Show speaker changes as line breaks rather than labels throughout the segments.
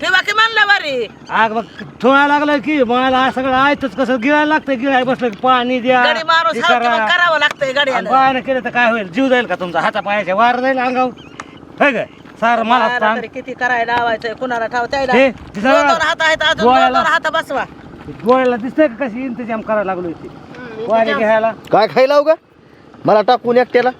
ठेवा की म्हणलं बरी
आग मग ठोळा लागलं की मला सगळं आयतच कसं गिळायला लागतं गिळाय बसलं की पाणी द्या
गडी माणूस
हे
की
करा.
करावं लागतंय गड्यानं
बायानं केलं तर काय होईल? जीव जाईल का तुमचा? हाता पायाच्या वार जाईल अंगाव होय काय सार मला सांग.
तरी किती करायला लावायचंय कुणाला ठाव त्याला
हे,
दोन
दिसायला-
दोन हात आहेत अजून दोन
डोळ्याला-
दोन हात बसवा.
डोळ्याला दिसतंय का कशी इंतजाम करायला लागलो इथे? वारे घ्यायला.
काय खायला हो का मला टाकून एकट्याला.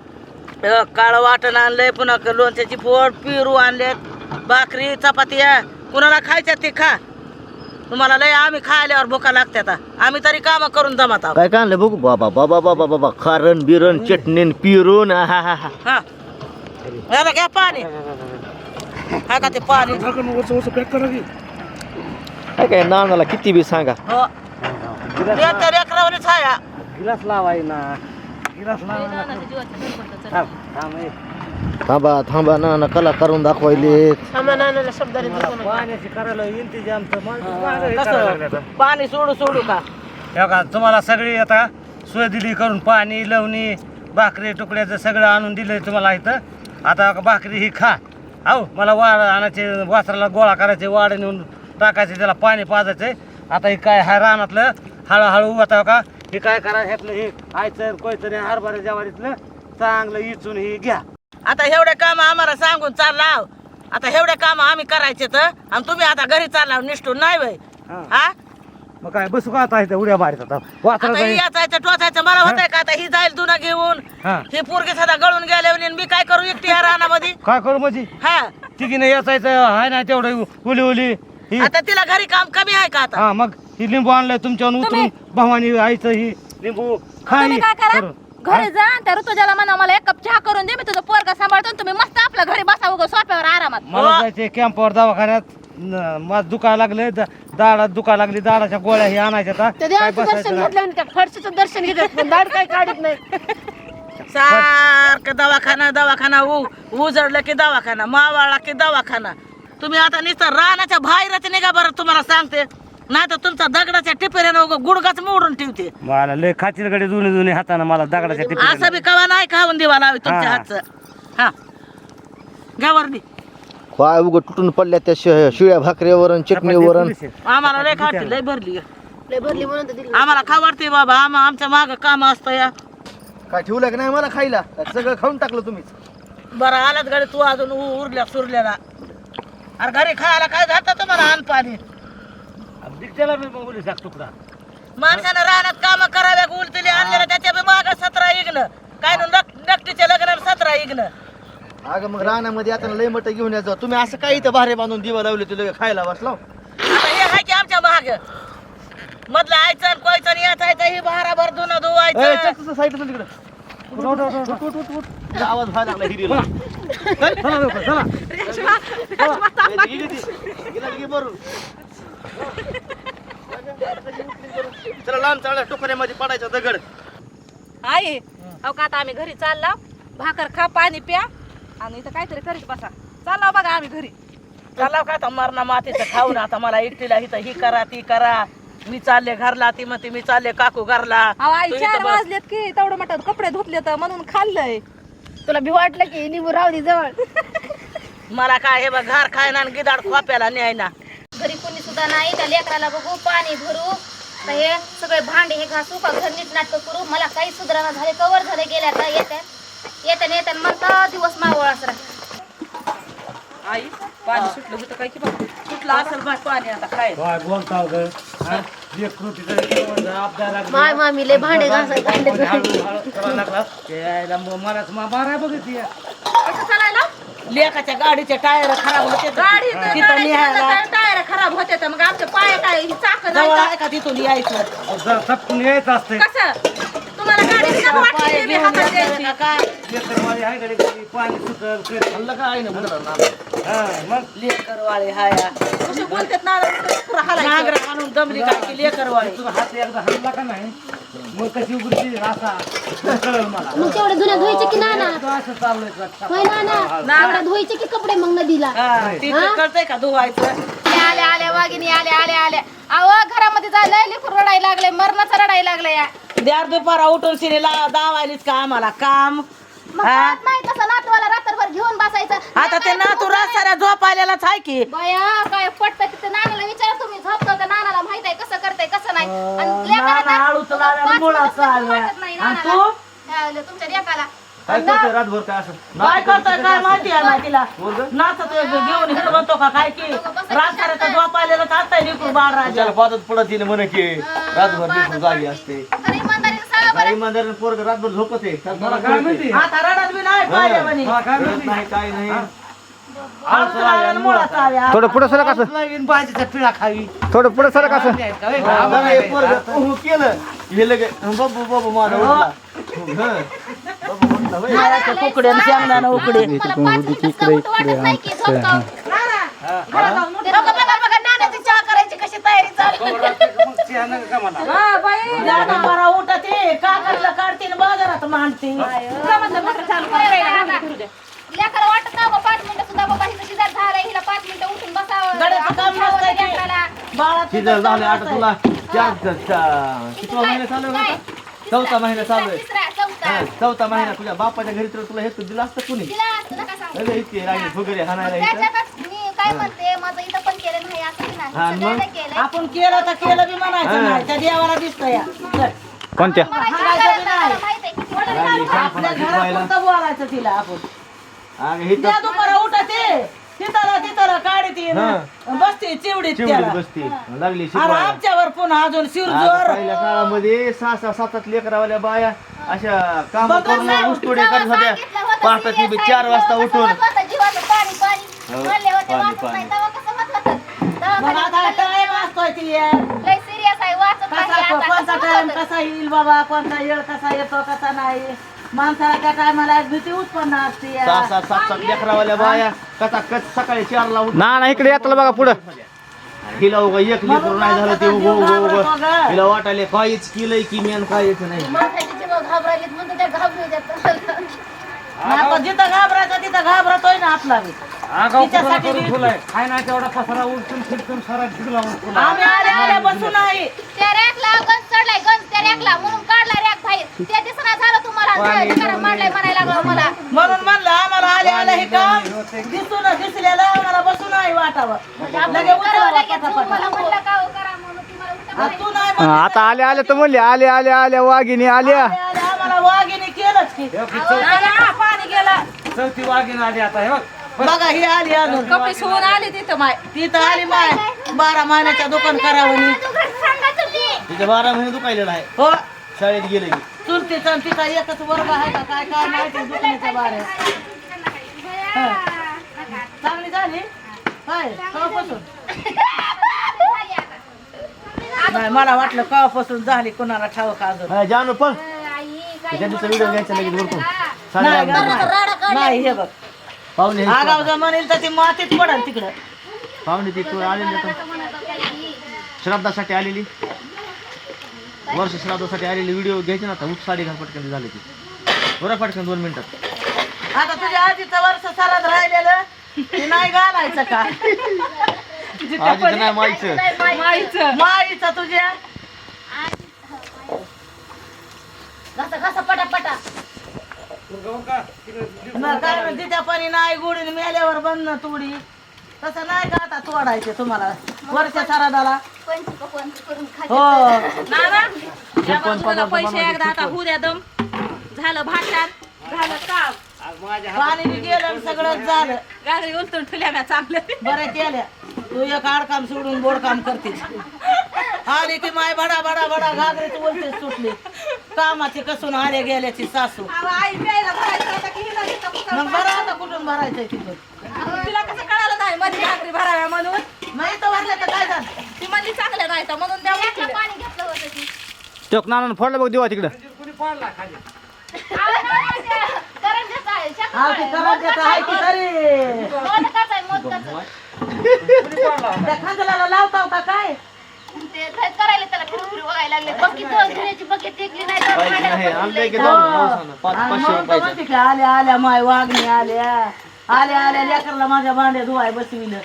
काळ वाटण आणलंय पुन्हा क- लोणच्याची पोट पिरू आणलेत भाकरी चपात्या. कुणाला खायच्या ते खा. तुम्हाला लय आम्ही खायल्यावर भुका लागत्यात. आम्ही तरी काम करून जमत आहोत.
काय काय आणलं बघू? बाबा बाबा बाबा बाबा खारण बिरण चटणीन पिरून आहाहा.
हा याला घ्या पाणी. हा का ते पाणी?
काय काय नानाला किती बी सांगा.
हो.
गिलास लावाय ना गिलास लावाय ना थांब, थांब.
थांबा थांबा नाना कला करून दाखवायले.
पाण्याची करायला इंतजाम तर
पाणी सोडू सोडू का?
हे बघा तुम्हाला सगळी आता सोय दिली करून पाणी लवणी भाकरी तुकड्याचं सगळं आणून दिलंय तुम्हाला इथं. आता भाकरी ही खा. अहो मला वाड आणायचे वासराला गोळा करायचे वाड नेऊन टाकायचे त्याला पाणी पाजायचे. आता हे काय हा रानातलं हळूहळू आता का? हे काय करा ह्यातलं हे आयचं कोयचं हरभरा ज्वारीतलं चांगलं इचून हे घ्या.
आता एवढे काम आम्हाला सांगून चाललाव. आता एवढे काम आम्ही करायचे तर आणि तुम्ही आता घरी चाललाव निष्ठून नाही वय
हा.
हा?
मग काय बसू का आता इथं उड्या मारित आता? वासरा
आता ही याचायचं टोचायचं मला होतंय का आता? ही जाईल दुना घेऊन.
हा.
ही पोरगी सदा गळून गेले आणि मी काय करू एकटी ह्या रानामध्ये?
काय करू म्हणजे?
हा.
तिघीने याचायचं हाय ना तेवढं उली उली. ही
आता तिला घरी काम कमी आहे का आता?
हा मग ही लिंबू आणलंय तुमच्यावर उतरून भवानी आईचं ही लिंबू खाई
तुम्ही काय करा?
करून.
घरी जा त्या ऋतुजाला म्हणा मला एक कप चहा करून दे मी तुझं पोरगा सांभाळतो आणि तुम्ही मस्त आपल्या घरी बसा उगं सोप्यावर आरामात.
मला जायचे कॅम्पवर दवाखान्यात. न- माझं दुखायला लागले द- दाडात दुखायला लागली दाडाच्या गोळ्या ही आणायच्या आता.
त्या
काय
देवाचं
बसायचं
दर्शन
नाही.
घेतलं त्या फडशीचं दर्शन घेतलं पण दाढ काय काढत नाही.
सारखं दवाखाना दवाखाना उ उजडलं की दवाखाना मावाळला की दवाखाना. तुम्ही आता नुसतं रानाच्या बाहेरच निघा बरं तुम्हाला सांगते. नाही तर तुमचा दगडाच्या टिपेऱ्यानं उगं गुडगाच मोडून ठेवते.
मला लय खातील कडे जुने जुने हाताने मला दगडाच्या टिपी
असं बी कवा नाही खाऊन देवा लावी तुमच्या
हा.
हातचं. हा. घ्या वरती
काय उग तुटून पडल्या त्या शि- शिळ्या भाकरीवर आणि चटणीवर आणि
आम्हाला लय खाते लय भरली.
लय भरली म्हणून तर दिली.
आम्हाला खा वाटते बाबा आम आमच्या माग काम असतं या.
काय ठेवलं की नाही मला खायला? सगळं खाऊन टाकलं तुम्ही.
बरं आलाच गाडी तू अजून उ- उरल्या सुरल्याला अरे घरी खायला काय घालतं तुम्हाला अन्न पाणी?
त्याला मी मग उली तुकडा.
माणसानं रानात काम कराव्या उलतली आणलेलं त्याच्या बी माग सतरा इग्न काय नु नकटीच्या लग्नाला सतरा इग्न
अगं मग रानामध्ये आता लय मट घेऊन यायचं तुम्ही असं काही इथं बाहेर बांधून दिवा लावले तुला खायला बसला
आता हे आहे की आमच्या माग. मधलं आयचं कोयचं याचायचं ही भाराभर धुणं धुवायचं
साईड तिकडे. आवाज व्हायला लागला हिरीला.
चला लवकर, चला.
चला लांब चालला टोकऱ्यामध्ये पडायचा दगड.
आई अहो का आता आम्ही घरी चालला? भाकर खा पाणी प्या. आणि इथं काहीतरी करीत बसा. चालला बघा आम्ही घरी.
चला का आता मरणा मातीचं खाऊन आता मला एकटीला इथं ही करा ती करा. मी चालले घरला ती म्हणते मी चालले काकू घरला.
अहो आई
तू
चार
बस.
वाजलेत की तेवढं म्हणतात कपडे धुतले तर म्हणून खाल्लंय.
तुला भी वाटलं की लिंबू राहू दे जवळ?
मला काय हे बघ घर खायना आणि गिदाड खोप्याला न्यायना.
घरी कोणी सुद्धा नाही त्या लेकराला बघू पाणी भरू हे सगळे भांडे हे घासू का घर नीट नाटक करू मला काही सुधारणा झाले कवर झाले गेल्या का येत्या येत्या येत्या म्हणता दिवस मावळ असरा
आई पाणी सुटलं होतं काय की बघ सुटलं असेल बा पाणी आता काय
काय बोलता ग हा? लेकरू तिथं केवढं आपदायला लागलं.
माय मामी लय भांडे घासाय भांडे
हळू- हळू करायला लागला. ते यायला मग मलाच मा- माराय बघितली
लेकाच्या गाडीचे टायर खराब होते. तर
गाडी
तिथं
टायर खराब होते तर मग आमचे पाय काय ही चाक
जवळ आहे का तिथून यायचं?
जरा थपकून यायचं असतंय.
कसं? तुम्हाला गाडी नको वाटली
पाय घेऊन
हातात
जायचं
द्यायची.
का? काय
लेकरवाली आहे कडे कधी पाणी सुटल ते खाल्लं का आहे ना हा मग?
लेकरवाळे हाया.
बोलतात ना पुरा हालायचं.
नागर आणून दमली काय की लेकरवाळे
तुझा हात एकदा हल्ला का नाही? मग कशी असा मग कळलं मला.
मग तेवढे धुण्या धुवायचे की ना ना
तो असं चाललंय का?
होय ना ना एवढ्या धुवायचे की कपडे मग नदीला?
कळतंय का धुवायचं?
आल्या आल्या वागिनी आल्या आल्या आल्या. अहो घरामध्ये जायला लेकरू रडायला लागले मरणाचं रडायला लागले या.
द्यार दुपारा उठून शिनीला दावायलीच का आम्हाला? काम.
मग
हा?
नाही तसं नातवाला रात्रभर घेऊन बसायचं.
आता ते ना तू रस्त्याला झोपायलाच आहे की.
बया काय पटतं तिथं नानाला विचारा तुम्ही झोपतो तर नानाला माहीत आहे कसं करताय कसं नाही. आणि.
तू?
तुमच्या
काय करतोय रातभर काय असं?
काय करतोय काय माहिती आहे ना तिला?
पोरगं?
नाचत घेऊन इकडे म्हणतो का काय की? राजकार्याचा झोप आलेला असताय निकून बाळ राजा.
त्याला पादत पडत येईल म्हणे की रातभर जागी असते.
खरं इमानदारीनं सांगा बरं.
काही इमानदारीने पोरग रातभर झोपत आहे. त्यात मला
काय
कळतंय.
माहिती?
आता रडत बी नाही पाहिजे म्हणे.
हा, काय माहिती?
नाही काय नाही.
थोडं पुढे सरक असं
लागीन भाजीचा पिळा खावी.
थोडं पुढे सरक असं
आम्हाला केलं. हे लगे बाबू बाबू माझा उठला. हं. बाबू उठला, होय.
नारळाच्या कुकडे आणि शेंगदाणा उकडे.
की
हा. बरा उठत. काकडला काढते आणि बाजारात मांडते
लेकरं वाटत ना पाच मिनिटं सुद्धा बाबा हिचं शिजार झालंय हिला पाच मिनिटं उठून बसावं
गड्याचं काम
आपण
नसतंय ते.
लेकराला.
बाळाचं
शिजर झाले आता
नसतंय.
तुला चार चा- कितवा महिना चालू आहे? चौथा महिना चालू आहे
तिसरा चौथा
हा, चौथा महिना तुझ्या बापाच्या घरी तर तुला हे दिलं असतं कुणी
तिला सांगू.
इतके राहिले फुगरे हाणायला इथं
त्याच्यातच मी काय म्हणते माझं इथं पण केलं नाही असं बी नाही
हा, मग?
सगळ्यांना केलंय
आपण केलं तर केलं बी म्हणायचं
हा.
नाही त्या देवाला दिसतं या चल.
कोणत्या
मला
नाही.
माहीत आहे किती
राहिली
आपल्या बोलायचं तिला आपण
अगं हे
त्या दुपारा उठत ये तिथं तिथं काढते
हा.
बसते चिवडीत
चिवडीत
त्याला.
बसते. लागली
अरे
शिकवायला
आमच्यावर पुन्हा अजून
आता
शिरजोर
पहिल्या काळामध्ये सहा सहा सात सात लेकरावाल्या बाया अशा काम
बघा
करून
ना,
उस्तुडे
जेव्हा
करत होत्या.
सांगितलं होतं
पहाटे ती बी
serious
चार वाजता उठून.
पाणी
हो, पाणी, पाणी.
मग आता टाइम असतोय ती? एक.
लय सिरियस आहे वाचत नाही
कसा
आता
कोणता
कसं
टाइम? कसा येईल बाबा? कोणता येळ कसा येतो कसा नाही? माणसाला त्या टायमाला भीती उत्पन्न असते
सहा सात सात सात लेकरावाल्या बाया कच सकाळी चारला उठून
ना ना इकडे येतलं बघा पुढं.
हिला उगा एक लेकरू नाही झालं ते उगं उगं उगं. हिला वाटायले काहीच केलंय की मी काहीच नाही.
माणसाची जीव घाबरायलीत म्हणून त्या घाबरू देतात
आपण जिथं घाबरायचं तिथं घाबरतोय ना आपला बी. तिच्यासाठी
करून
बी-
ठेवलाय? खाय ना तेवढा पसारा उलटून फिरतून सारा
आम्ही आल्या आल्या बसून नाही
त्या रॅकला गंज चढलाय गंज त्या रॅकला म्हणून काढला रॅक बाहेर. त्या मांडलाय म्हणायला लागला मला
म्हणून म्हणलं आम्हाला आले आले हे काम. दिसून दिसलेलं आम्हाला बसून नाही वाटावं. लगे
करावं
उचलावं
लगेच.
पटापट.
मला म्हणलं का हो करा म्हणून तुम्हाला उलटं
आ, तू नाही म्हणली.
आता आले आले तर म्हणले आले आले आल्या वाघिणी आल्या.
आले आले आम्हाला वाघिणी केलंच की.
पाणी गेलं.
चौथी वाघीन आली आता हे बघ.
बघा ही आली अजून.
कपीस होऊन आली तिथं माय.
तिथं आली माय. बारा महिन्याच्या दुकान करावं
बारा महिने दुखायलेलं आहे.
हो.
शाळेत गेले की
चुलतीचा आणि तिचा एकच वर्ग आहे का काय काय माहिती दुकानाच्या बारे. चांगली झाली? काय कवापासून? नाही मला वाटलं कवापासून झाली कोणाला ठाऊक अजून.
हा, जानू पण
आई
त्या दिवसा व्हिडिओ घ्यायचा लगेच वरतून.
नाही नाही. नाही हे बघ.
पाहुणे हे
आगाव जर म्हणेल तर ती मातीत पडल तिकडं.
पाहुणे ती तू आलेली श्राद्धासाठी आलेली. वर्ष श्राद्धासाठी आलेली व्हिडिओ घ्यायची ना आता. उठ साडी घाल पटकन झाली ती. बरं पटकन दोन मिनिटात
आता तुझ्या आजीचं वर्ष सरात राहिलेलं ते नाही घालायचं का?
आजीचं नाही माईचं.
माईचं. तुझ्या?
घासा घासा पटा पटा.
न म्हणते त्या पाणी नाही गुढीने मेल्यावर बंद ना तुडी. तसं नाही का आता तोडायचे तुम्हाला? वर्ष सरादाला? हो.
नाना बाजूला पैसे एकदा आता होऊ द्या दम. झालं भाषण झालं काम.
पाणी बी गेलं आणि सगळंच झालं.
गाडी उलटून ठेवल्या
बरं केल्या. तू एक आडकाम सोडून बोडकाम करतेस आली की माय बडा बडा बडा घागरीत बोलतेस सुटली. कामाची कसून आल्या गेल्याची सासू.
अहो, आई प्यायला भरायचं होतं की हिला इथं कुठं
मग बरं आता कुठून भरायचंय तिथं?
तिला कसं नाही मध्ये भाकरी भराव्या म्हणून.
नाही तर भरलं तर काय झालं?
ती म्हणली चांगल्या नाही तर म्हणून त्या
एकला पाणी घेतलं होतं ती.
नाना फोडलं बघ देवा तिकडं.
कुणी पाडला खाली?
करंजाचं आहे, शाखा
ते करायचं आहे की तरी?
मोदकाचं आहे, मोदकाचं.
त्या खांदलाला लावताव का काय?
ते काय करायला त्याला फिरू फिरू बघायला लागले. तो घेण्याची नाही तर
पाच
आणि
पाचशे
तर
रुपयाचं.
म्हणते की आल्या आल्या माय वागणी आल्या. आल्या आल्या लेकरला माझ्या भांड्या धुवाय बसविलं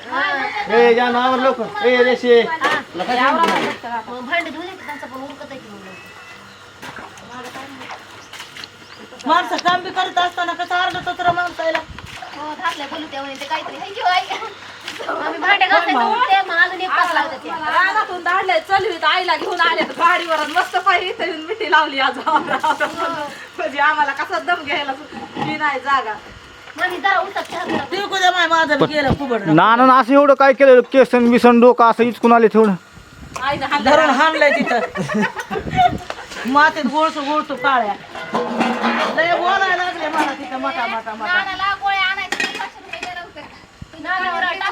ए जानू आवर लवकर. ए रेशे.
मग भांडी धुवली की त्यांचं पण उरकत आहे की मग. लवकर.
माणसं काम बी करत असताना कसं अर्ध तत्र माणसायला?
हो, धाकल्या बोलू त्या म्हणे ते काहीतरी. हाय की हो, आई. आम्ही भांडे घासायचं उठते, मग तास लागतात त्या.
रानातून दाडले चलवीत आईला घेऊन आले गाडीवर आणि मस्त पाहिजे इथे येऊन मिठी लावली आज. म्हणजे आम्हाला कसा दम घ्यायला ही नाही जागा.
माय माझं फुबड
नानानं असं एवढं काय केलं केसन बिसन डोकं असं इचकून आले तेवढं.
हात
धरून हाणलंय तिथं. मातीत गोळसू गोळसू काळ्या. लय बोलायला लागले मला तिथं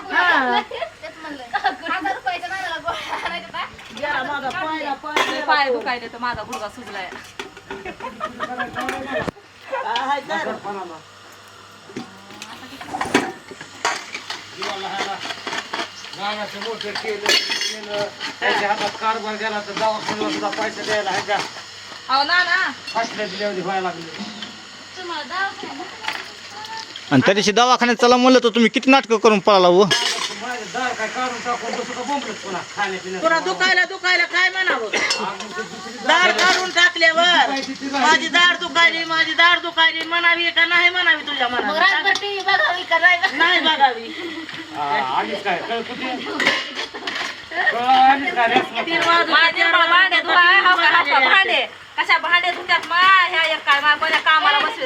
हा. गेला माझा पायला पाय
पाय दुखायले तर माझा गुडगा सुजलाय
काय तर.
गाण्याचं मोठं केलं केलं. त्याच्या हातात कारभार गेला तर दवाखान्याला सुद्धा पैसे द्यायला
ना ना.
व्हायला लागले.
तुम्हाला दवाखान्यात
आणि त्या दिवशी दवाखान्यात चला म्हणलं तर तुम्ही किती नाटकं करून पळाला हो?
माझे दार काय काढून टाकून तसं का बोंबलत पुन्हा खाण्यापिण्याचं
पुन्हा दुखायला दुखायला काय म्हणावं? दाढ काढून टाकल्यावर माझी दाढ दुखायली माझी दाढ दुखायली. म्हणावी का नाही म्हणावी तुझ्या
मग
मनात
रातभर टीव्ही बघावी का नाही?
नाही बघावी.
आलीच काय? कळ कुठे? कळ आलीच काय रेस
तीन वाजून
माझे
चार
भांडे
वाजून
धुवा
तीन
हाव का हाव का
वाजले.
भांडे. कशा भांडे धुत्यात मा ह्या एक काय मा कोण्या कामाला बसवे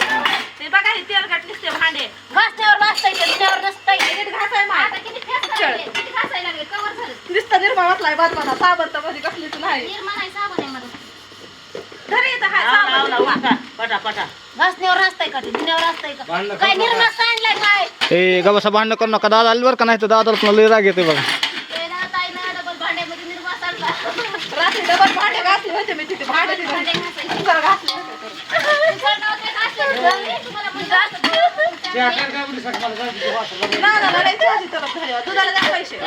ते बघा हे तेलकट निसते भांडे.
वाचण्यावर वाचता येते नसता
घासाय मा
आता किती लागले? किती घासायला लागले? कवर झालं.
नुसतं निर्मा वाटलाय बाजमाना साबण तर कधी कसलीच नाही.
निर्मा नाही साबण आहे मला
घरी येतं हाय
आवला, आवला,
साबण
उठका. पटा पटा.
घासण्यावर असताय का ते दुनियावर असताय का काय
करू.
निर्मा सांडलाय काय?
ए गबसा भांडणं करू नका. दादा आली बरं का नाही तर दादाला तुम्हाला लय राग येते बघा.
रात्री डबल भांडे घासले होते मी तिथे भांडे तिथे.
भांडे घासायचे.
कुकर घासले होते. तर.
तुम्हाला असं
त्या काय काय बोलू शकत मला जायचं ते वासरला.
ना ना लढाई तुझी तरफ झाली दुधाला द्या पैसे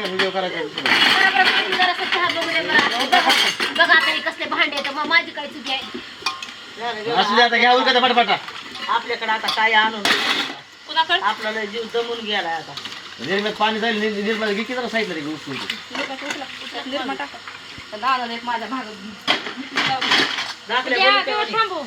व्हिडिओ करायचा?
जरासं चहा बघू दे मला. बघा बघा आता हे कसले भांडे आहेत. मग माझी काय चुकी आहे?
असू दे आता घ्या उरका पटापटा.
आपल्याकडे आता काय आणून
कुणाकडे?
आपला लय जीव दमून गेलाय आता.
निर्म्यात पाणी जाईल निर्- निर्म्यात घे की जरा रे उचलून ते.
निर्मा टाका. एक माझ्या भागात
द्या,
म्हणे.
थांबू.